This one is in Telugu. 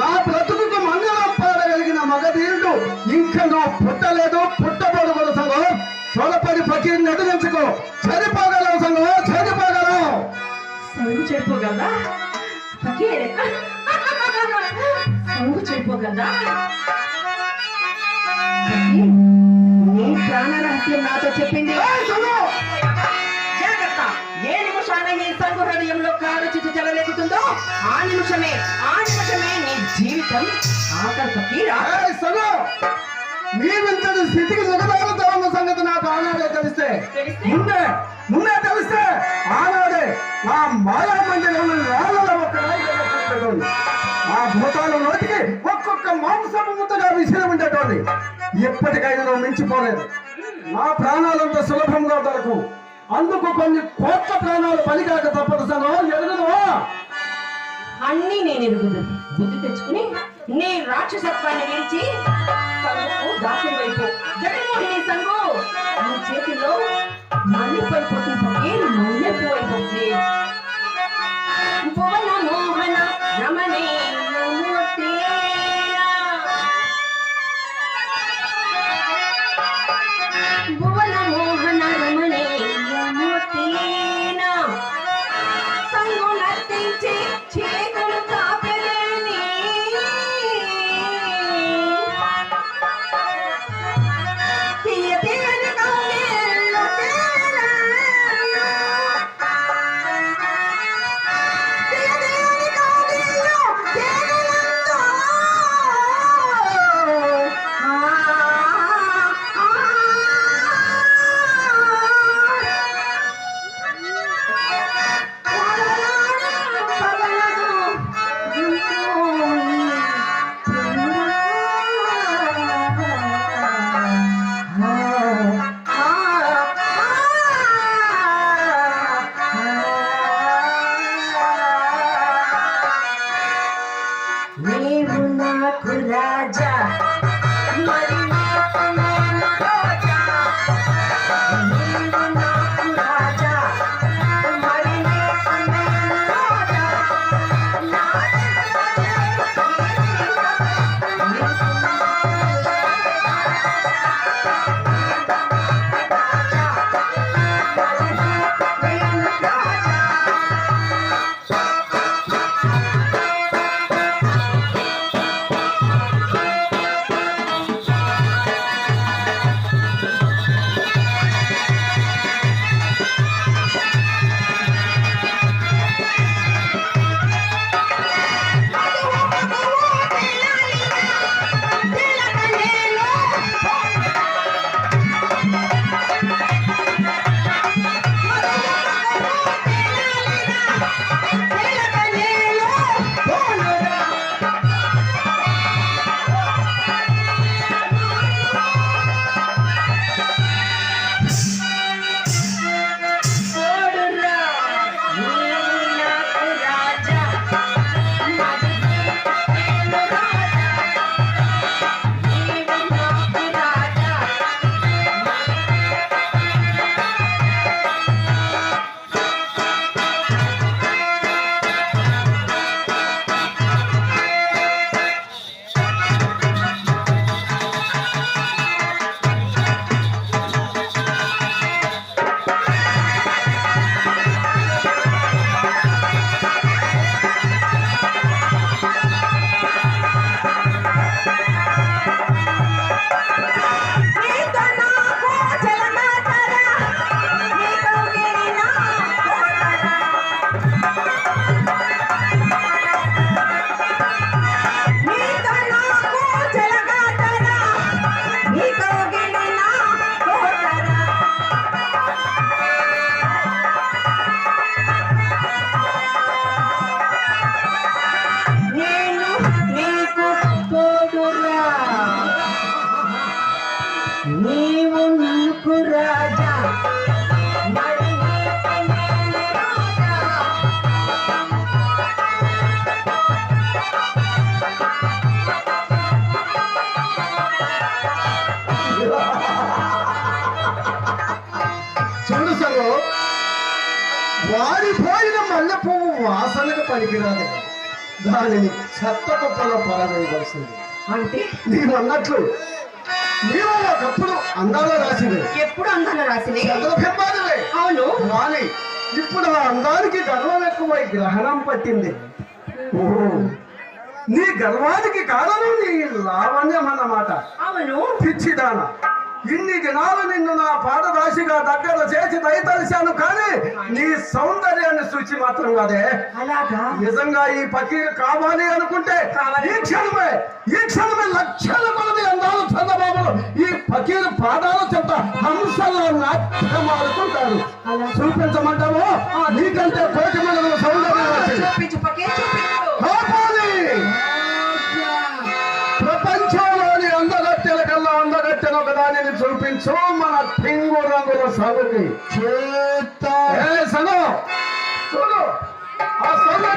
నా బ్రతుకు మంగళం పాడగలిగిన మగధీరుడు ఇంకా నువ్వు పుట్టలేదు పుట్టబోడు కొలసంగో తోలపడి పకీర్ని ఎదిరించుకో చనిపోగలవు సంగో చనిపోగలవు. సంగు చెప్పగలదా నాతో చెప్పింది. ఏ నిమిషాన ఈ సంగు హృదయంలో కారు చుట్టూ చెలరేగుతుందో ఆ నిమిషమే ఆ నిమిషమే నీ జీవితం ఆఖరి ఫకీరా! నీవింతటి స్థితికి దిగజారుతా ఉన్న సంగతి నాకు ఆనాడే తెలిస్తే? ముందే ముందే తెలిస్తే ఆనాడే నా మాయా మందిరం రాళ్ళలో ఒక ఆ భూతాల నోటికి ఒక్కొక్క మాంసపు ముద్దగా విసిరి ఉండేటోంది ఎప్పటికైనా నువ్వు మించిపోలేదు. నా ప్రాణాలంత సులభంగా దొరకు. అందుకు కొన్ని కోట్ల ప్రాణాలు పలికాక తప్పదు సంగం ఎరుగుదవా అన్నీ నేను ఎరుగుదు బుద్ధి తెచ్చుకుని నీ రాక్షసత్వాన్ని విడిచి సంగుకు దాస్యం వైపు జగన్మోహిని సంగు నీ చేతిలో మల్లెపైపోతుంది ఫకీర్ మల్లెపూ అయిపోతుంది వాడిపోయిన మల్లె పువ్వు వాసనకు పనికిరాదు దానిని చెత్త కుప్పలో పరవేయవలసింది అంటే? నీవు అన్నట్లు నీవు ఒకప్పుడు అందాల రాసివే. ఎప్పుడు అందాల రాసిని చంద్రబింబానివే అవును. కానీ ఇప్పుడు ఆ అందానికి గర్వం ఎక్కువై గ్రహణం పట్టింది. ఓహో. నీ గర్వానికి కారణం నీ లావణ్యం అన్నమాట. అవును. పిచ్చిదాన. ఇన్ని దినాలు నిన్ను నా పాదరాశిగా దగ్గర చేసి దయతలిశాను కానీ నీ సౌందర్యాన్ని సూచి మాత్రం కాదే నిజంగా ఈ పకీర్ కావాలి అనుకుంటే. ఈ క్షణమే ఈ క్షణమే లక్షల మంది అందాలు చంద్రబాబులు ఈ పకీర్ పాదాల చెంత హంసల్లో నాట్యమాడుతుంటారు అలా. చూపించమంటావు నీకంటే చూపించు మన పింగు రంగుల సాగుకి ఏ సను! చూడు ఆ సను!